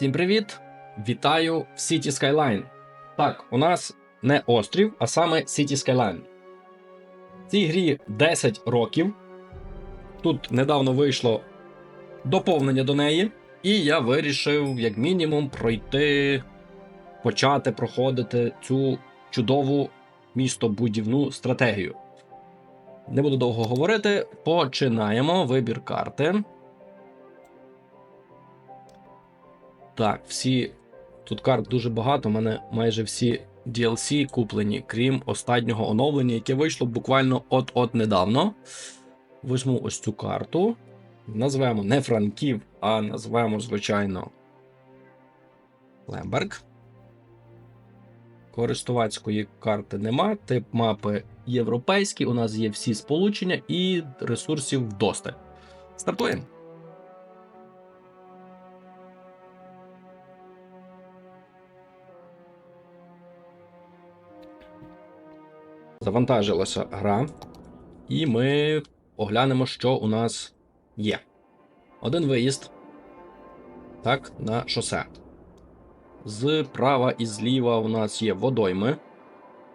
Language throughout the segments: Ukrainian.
Всім привіт! Вітаю в City Skyline. Так, у нас не острів, а саме City Skyline. Цій грі 10 років. Тут недавно вийшло доповнення до неї, і я вирішив, як мінімум, пройти, почати проходити цю чудову містобудівну стратегію. Не буду довго говорити. Починаємо вибір карти. Так, всі. Тут карт дуже багато. У мене майже всі DLC куплені, крім останнього оновлення, яке вийшло буквально от-от недавно. Візьму ось цю карту. Назвемо не Франків, а назвемо, звичайно, Лемберг. Користувацької карти нема. Тип мапи європейський. У нас є всі сполучення і ресурсів вдосталь. Стартуємо. Завантажилася гра, і ми оглянемо, що у нас є. Один виїзд. Так, на шосе. Зправа і зліва у нас є водойми.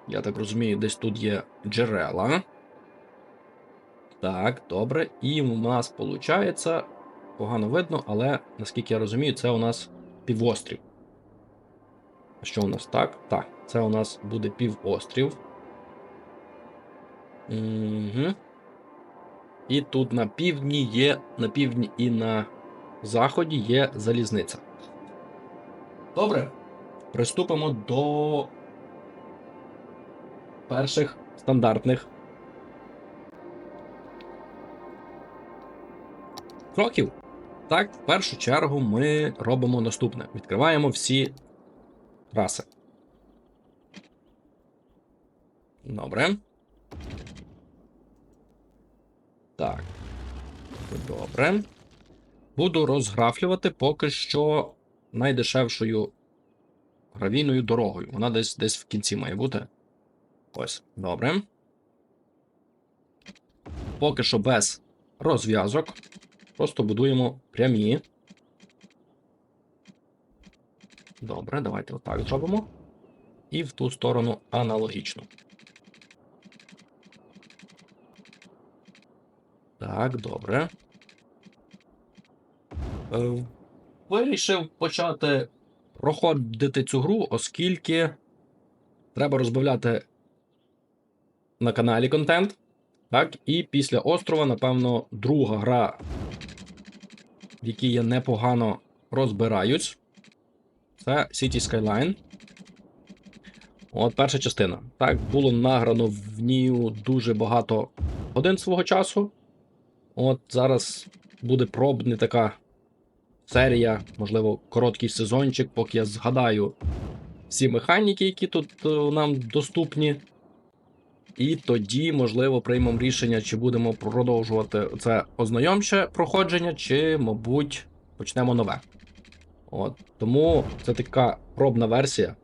Я так розумію, десь тут є джерела. Так, добре. І у нас виходить, погано видно, але наскільки я розумію, це у нас півострів. Що у нас так? Так, це у нас буде півострів. Угу. І тут на півдні є, на півдні і на заході є залізниця. Добре. Приступимо до перших стандартних кроків. Так, в першу чергу ми робимо наступне: відкриваємо всі траси. Добре. Так. Добре. Буду розграфлювати поки що найдешевшою гравійною дорогою. Вона десь десь в кінці має бути. Ось, добре. Поки що без розв'язок. Просто будуємо прямі. Добре, давайте отак зробимо. І в ту сторону аналогічно. Так, добре. Е, Вирішив почати проходити цю гру, оскільки треба розбавляти на каналі контент. Так, і після острова, напевно, друга гра, в якій я непогано розбираюсь. Це City Skyline. От перша частина. Так, було награно в ній дуже багато годин свого часу. От зараз буде пробна така серія, можливо, короткий сезончик, поки я згадаю всі механіки, які тут е, нам доступні. І тоді, можливо, приймемо рішення, чи будемо продовжувати це ознайомче проходження, чи, мабуть, почнемо нове. От. Тому це така пробна версія.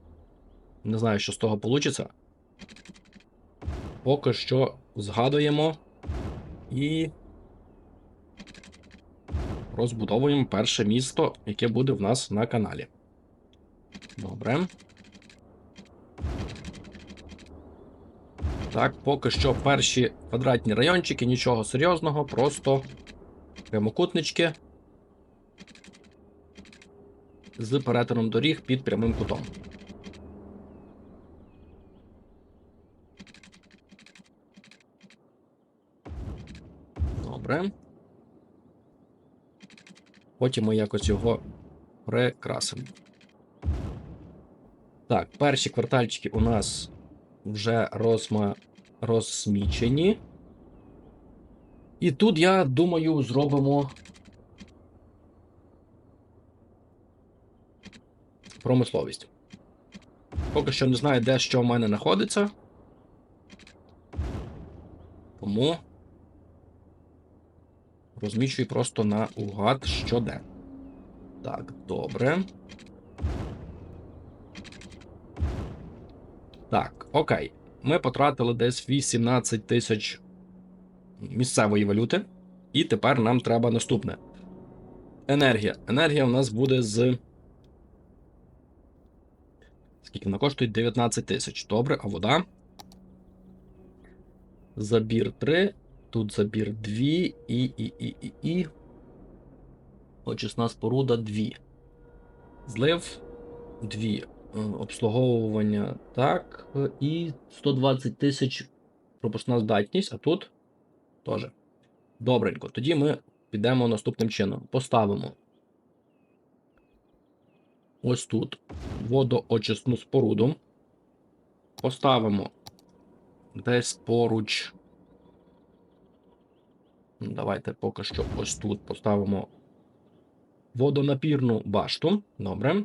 Не знаю, що з того вийде. Поки що згадуємо і розбудовуємо перше місто, яке буде в нас на каналі. Добре. Так, поки що перші квадратні райончики, нічого серйозного, просто прямокутнички з перетином доріг під прямим кутом. Добре. Потім ми якось його прикрасимо. Так, перші квартальчики у нас вже розма... розсмічені. І тут, я думаю, зробимо промисловість. Поки що не знаю, де що в мене знаходиться. Тому розміщую просто на угад, що де. Так, добре. Так, окей. Ми потратили десь 18 тисяч місцевої валюти. І тепер нам треба наступне. Енергія. Енергія у нас буде з Скільки вона коштує? 19 тисяч. Добре, а вода? Забір 3. Тут забір 2 і, і, і, і, і. Очисна споруда 2. Злив 2. Е, Обслуговування так. І 120 тисяч пропускна здатність, а тут теж. Добренько. Тоді ми підемо наступним чином. Поставимо ось тут водоочисну споруду. Поставимо десь поруч. Давайте поки що ось тут поставимо водонапірну башту. Добре.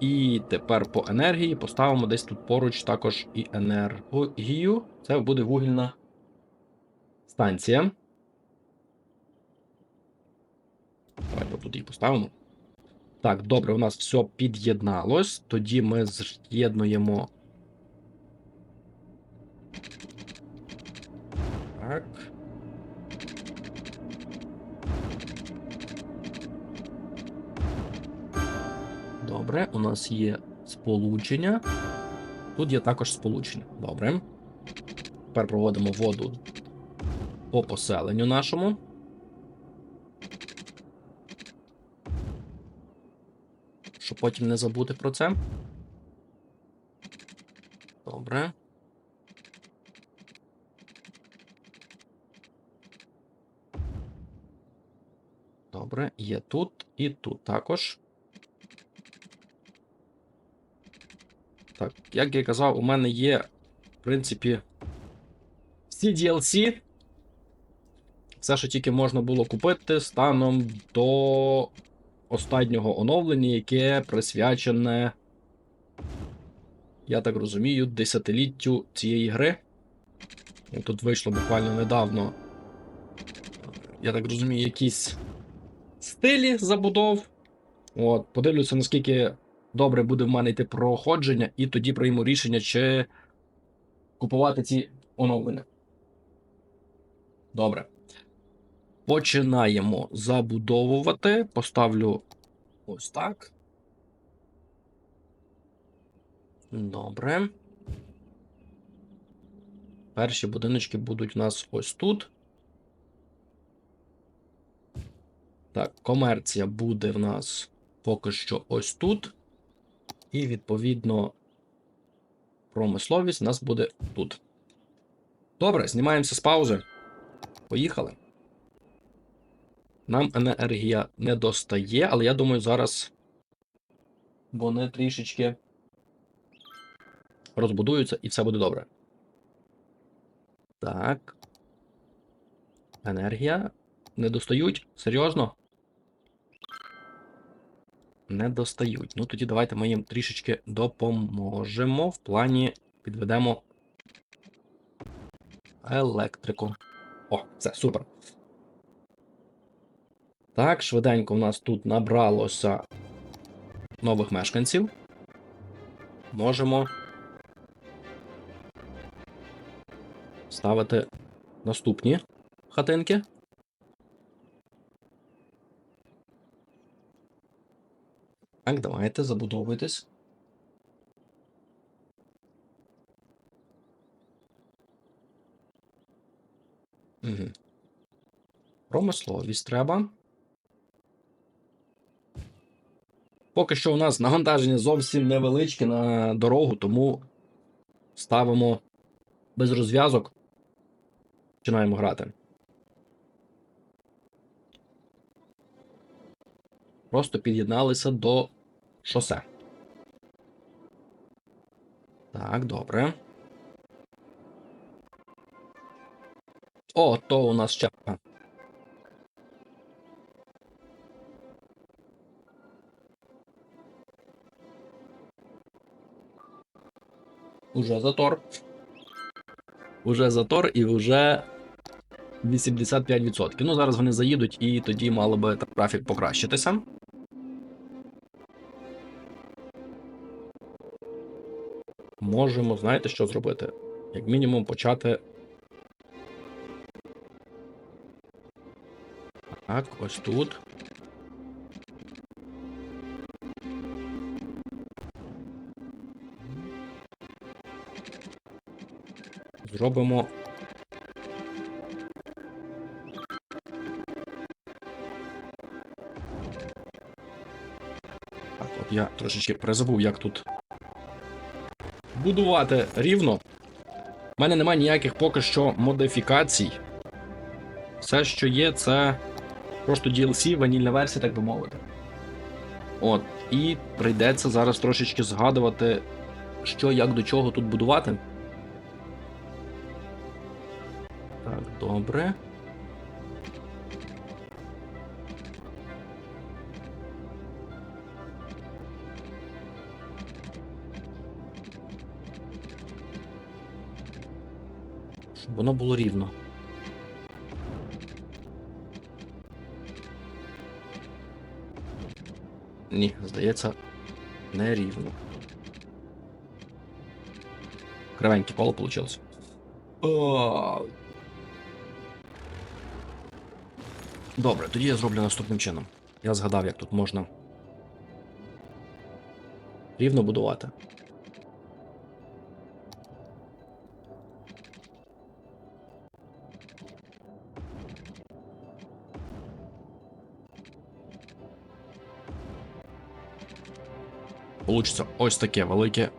І тепер по енергії поставимо десь тут поруч також і енергію. Це буде вугільна станція. Давайте тут її поставимо. Так, добре, у нас все під'єдналось. Тоді ми з'єднуємо. Так. Добре, у нас є сполучення. Тут є також сполучення. Добре. Тепер проводимо воду по поселенню нашому. Щоб потім не забути про це. Добре. Добре, є тут і тут також. Так, як я казав, у мене є, в принципі, всі DLC. Все, що тільки можна було купити станом до останнього оновлення, яке присвячене, я так розумію, десятиліттю цієї гри. Ну, Тут вийшло буквально недавно. Я так розумію, якісь стилі забудов. От, подивлюся, наскільки добре буде в мене йти проходження, і тоді прийму рішення, чи купувати ці оновлення. Добре. Починаємо забудовувати. Поставлю ось так. Добре. Перші будиночки будуть у нас ось тут. Так, комерція буде в нас поки що ось тут. І, відповідно, промисловість у нас буде тут. Добре, знімаємося з паузи. Поїхали. Нам енергія не достає, але я думаю, зараз вони трішечки розбудуються і все буде добре. Так. Енергія. Не достають? Серйозно? Не достають. Ну тоді давайте ми їм трішечки допоможемо. В плані підведемо електрику. О, все, супер. Так, швиденько у нас тут набралося нових мешканців. Можемо ставити наступні хатинки. Так, давайте забудовуйтесь. Угу. Промисловість треба. Поки що у нас навантаження зовсім невеличке на дорогу, тому ставимо без розв'язок. Починаємо грати. Просто під'єдналися до шосе. Так, добре. О, то у нас щепка. Уже затор. Уже затор і вже 85%. Ну, зараз вони заїдуть і тоді мало би трафік покращитися. можемо, знаєте, що зробити? Як мінімум почати. Так, ось тут. Зробимо. Так, от я трошечки призабув, як тут будувати рівно. У мене немає ніяких поки що модифікацій. Все, що є, це просто DLC, ванільна версія, так би мовити. От, і прийдеться зараз трошечки згадувати, що як до чого тут будувати. Так, добре. Воно було рівно. Ні, здається, не рівно. Кривеньке коло получилось. О! Добре, тоді я зроблю наступним чином. Я згадав, як тут можна рівно будувати. Получиться ось таке велике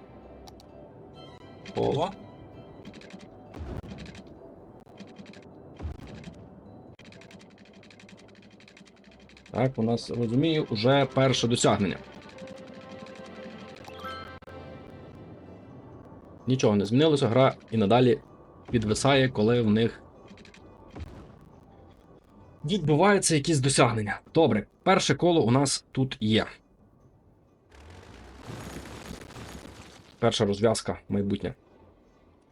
коло. Так, у нас розумію, уже перше досягнення. Нічого не змінилося, гра і надалі підвисає, коли в них відбуваються якісь досягнення. Добре, перше коло у нас тут є. Перша розв'язка майбутнє.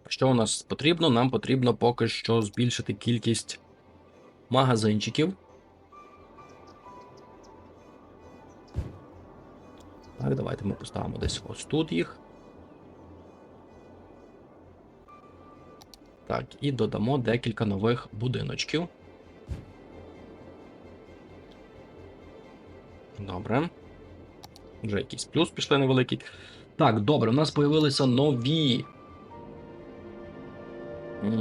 Що у нас потрібно? Нам потрібно поки що збільшити кількість магазинчиків. Так, давайте ми поставимо десь ось тут їх. Так, і додамо декілька нових будиночків. Добре. Вже якийсь плюс пішли невеликий. Так, добре, у нас появилися нові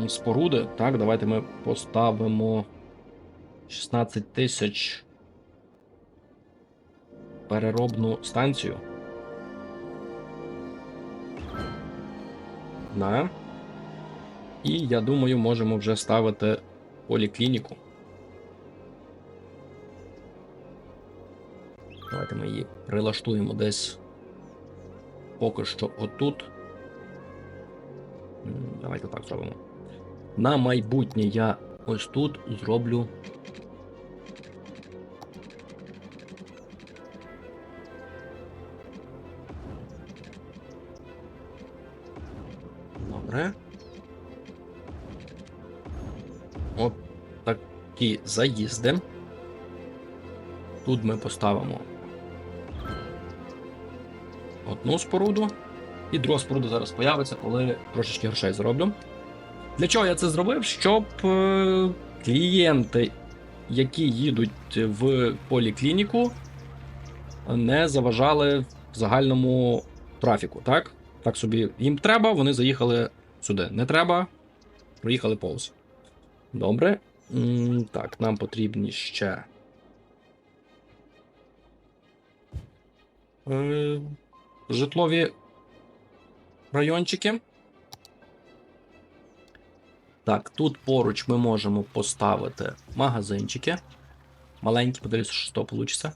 споруди. Так, давайте ми поставимо 16 тисяч переробну станцію. Да. І я думаю, можемо вже ставити поліклініку. Давайте ми її прилаштуємо десь поки що отут. Давайте так зробимо. На майбутнє я ось тут зроблю. Добре. От такі заїзди. Тут ми поставимо одну споруду, і друга споруда зараз появиться, коли трошечки грошей зароблю. Для чого я це зробив? Щоб е, клієнти, які їдуть в поліклініку, не заважали загальному трафіку. Так? Так собі їм треба, вони заїхали сюди. Не треба, проїхали повз. Добре. Так, нам потрібні ще. Е, житлові райончики. Так, тут поруч ми можемо поставити магазинчики. Маленькі, подивлюся, що з того вийде.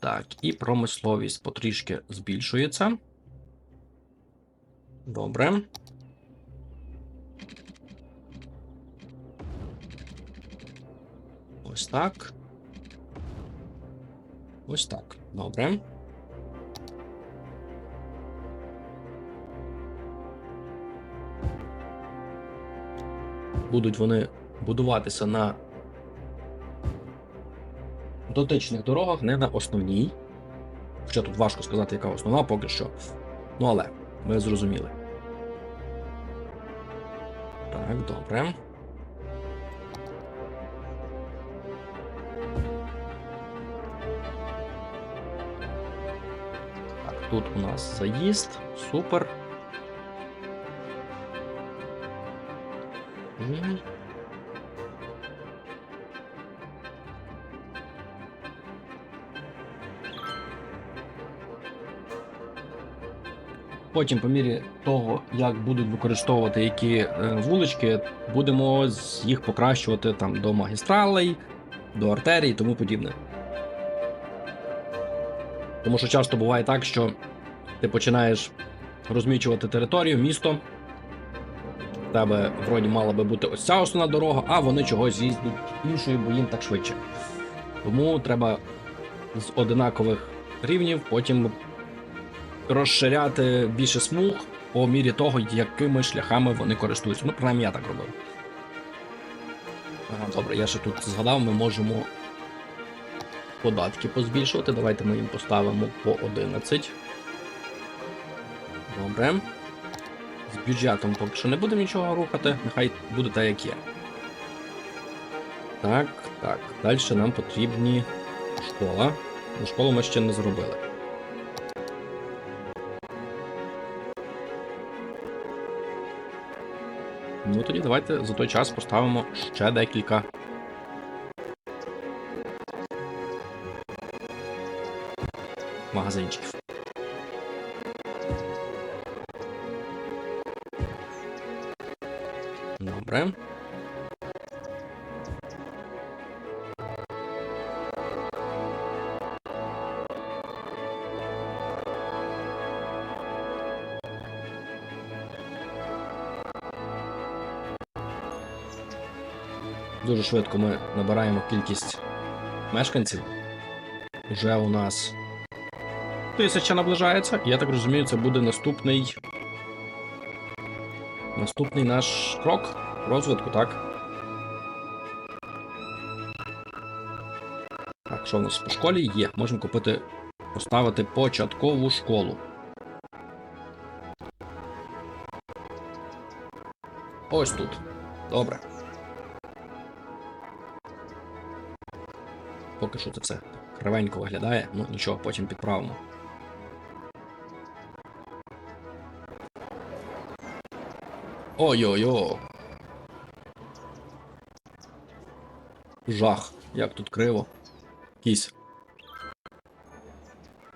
Так, і промисловість потрішки збільшується. Добре. Ось так. Ось так. Добре. Будуть вони будуватися на дотичних дорогах, не на основній. Хоча тут важко сказати, яка основна поки що. Ну але ми зрозуміли. Так, добре. Тут у нас заїзд. Супер. Мгм. Потім, по мірі того, як будуть використовувати які е, вулички, будемо їх покращувати там до магістралей, до артерій і тому подібне. Тому що часто буває так, що ти починаєш розмічувати територію, місто. В тебе вроді мала би бути ось ця основна дорога, а вони чогось їздять іншою, бо їм так швидше. Тому треба з одинакових рівнів потім розширяти більше смуг по мірі того, якими шляхами вони користуються. Ну, принаймні я так робив. Добре, я ще тут згадав, ми можемо податки позбільшувати. Давайте ми їм поставимо по 11. Добре. З бюджетом поки що не будемо нічого рухати, нехай буде так, як є. Так, так. Далі нам потрібні школа. Ну, школу ми ще не зробили. Ну тоді давайте за той час поставимо ще декілька. Магазинчиків. Добре. Дуже швидко ми набираємо кількість мешканців. Уже у нас тисяча наближається. Я так розумію, це буде наступний. Наступний наш крок розвитку, так? Так, що у нас по школі є? Можемо купити, поставити початкову школу. Ось тут. Добре. Поки що це все кривенько виглядає, ну нічого, потім підправимо. Ой-ой-ой. Жах, як тут криво. Кісь.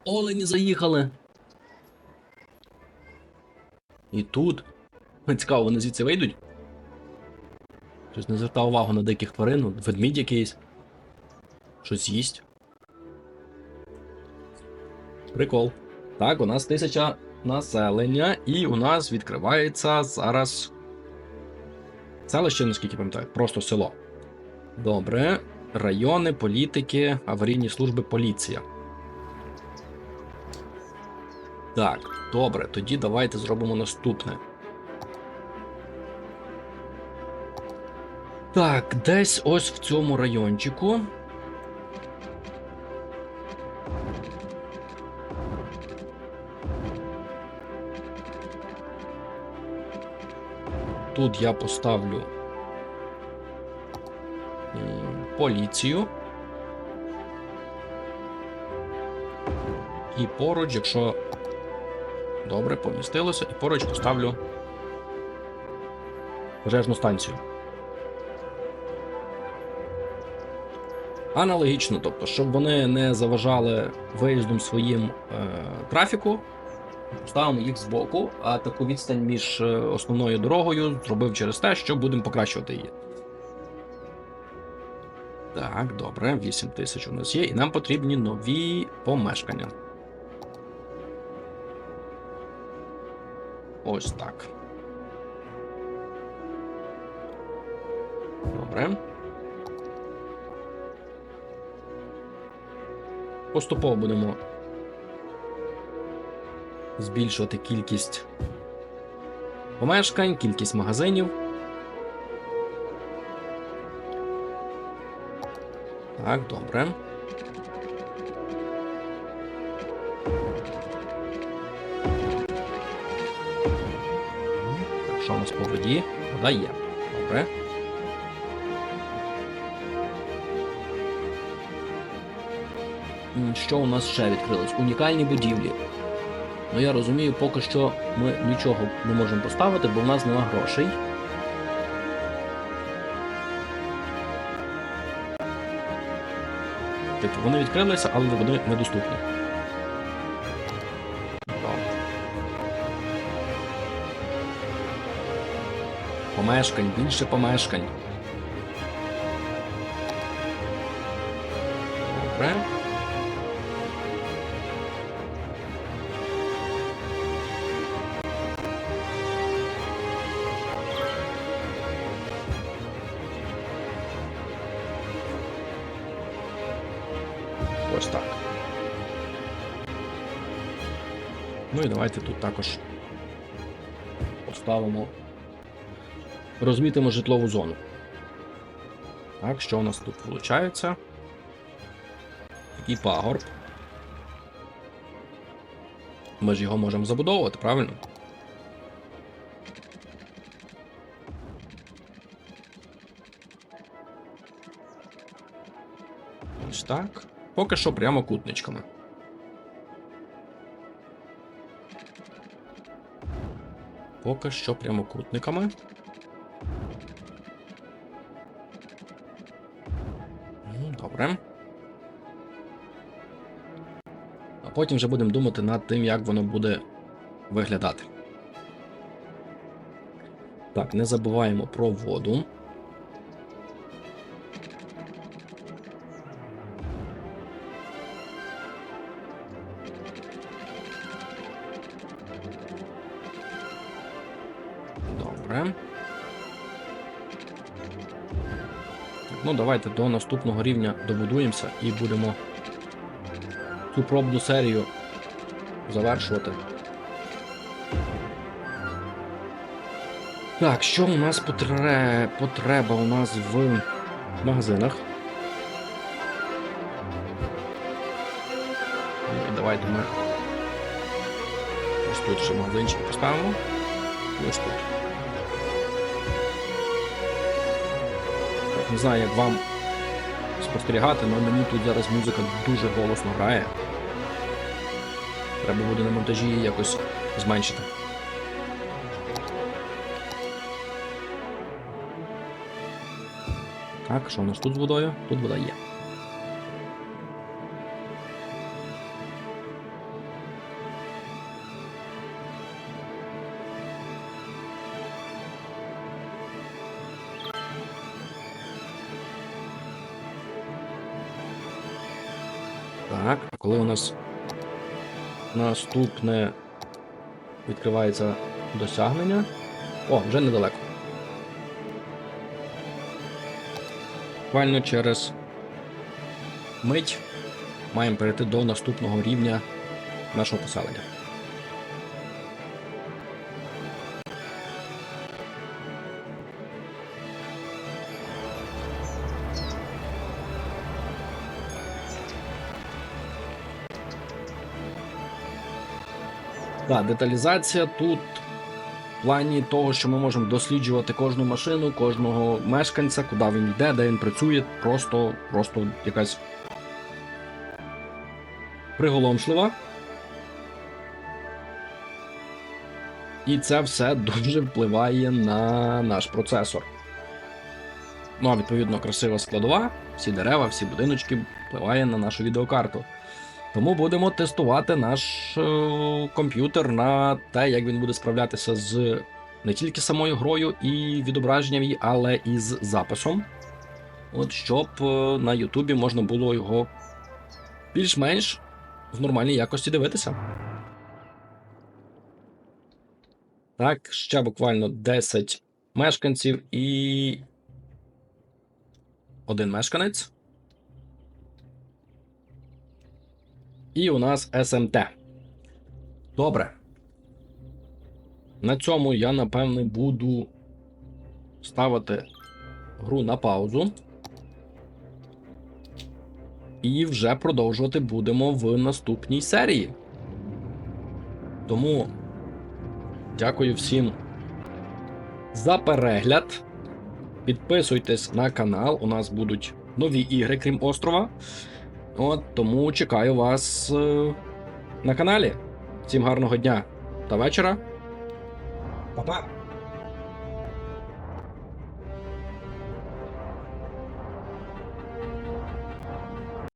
Олені заїхали. І тут. Цікаво, вони звідси вийдуть. Щось не звертав увагу на диких тварин, ну, ведмідь якийсь. Щось їсть. Прикол. Так, у нас тисяча населення, і у нас відкривається зараз. Селище, наскільки пам'ятаю, просто село. Добре. Райони, політики, аварійні служби, поліція. Так, добре, тоді давайте зробимо наступне. Так, десь ось в цьому райончику. Тут я поставлю поліцію. І поруч, якщо добре помістилося, і поруч поставлю пожежну станцію. Аналогічно, тобто, щоб вони не заважали виїздом своїм е, трафіку, ставимо їх збоку, а таку відстань між е, основною дорогою зробив через те, що будемо покращувати її. Так, добре, 8 тисяч у нас є, і нам потрібні нові помешкання. Ось так. Добре. Поступово будемо збільшувати кількість помешкань, кількість магазинів. Так, добре. Що у нас по воді? Вода є. Добре. Що у нас ще відкрилось? Унікальні будівлі. Ну я розумію, поки що ми нічого не можемо поставити, бо в нас нема грошей. Типу, вони відкрилися, але вони недоступні. Помешкань, більше помешкань. Ну і давайте тут також поставимо. Розмітимо житлову зону. Так, що у нас тут виходить? Такий пагорб. Ми ж його можемо забудовувати, правильно? Ось так. Поки що прямокутничками. Поки що прямокутниками. Ну, Добре. А потім вже будемо думати над тим, як воно буде виглядати. Так, не забуваємо про воду. Давайте до наступного рівня добудуємося і будемо цю пробну серію завершувати. Так, що у нас потре... потреба у нас в магазинах? Ну, давайте ми ось тут ще магазинчик поставимо. Ось тут. Не знаю, як вам спостерігати, але мені тут зараз музика дуже голосно грає. Треба буде на монтажі її якось зменшити. Так, що у нас тут з водою? Тут вода є. Так, а коли у нас наступне відкривається досягнення? О, вже недалеко. Буквально через мить маємо перейти до наступного рівня нашого поселення. Так, деталізація тут в плані того, що ми можемо досліджувати кожну машину, кожного мешканця, куди він йде, де він працює, просто, просто якась приголомшлива. І це все дуже впливає на наш процесор. Ну, а відповідно, красива складова, всі дерева, всі будиночки впливає на нашу відеокарту. Тому будемо тестувати наш е, комп'ютер на те, як він буде справлятися з не тільки самою грою і відображенням її, але і з записом. От щоб е, на Ютубі можна було його більш-менш в нормальній якості дивитися. Так, ще буквально 10 мешканців і. Один мешканець. І у нас СМТ. Добре. На цьому я, напевне, буду ставити гру на паузу. І вже продовжувати будемо в наступній серії. Тому дякую всім за перегляд. Підписуйтесь на канал, у нас будуть нові ігри, крім острова. От тому чекаю вас е, на каналі. Всім гарного дня та вечора. Па-па!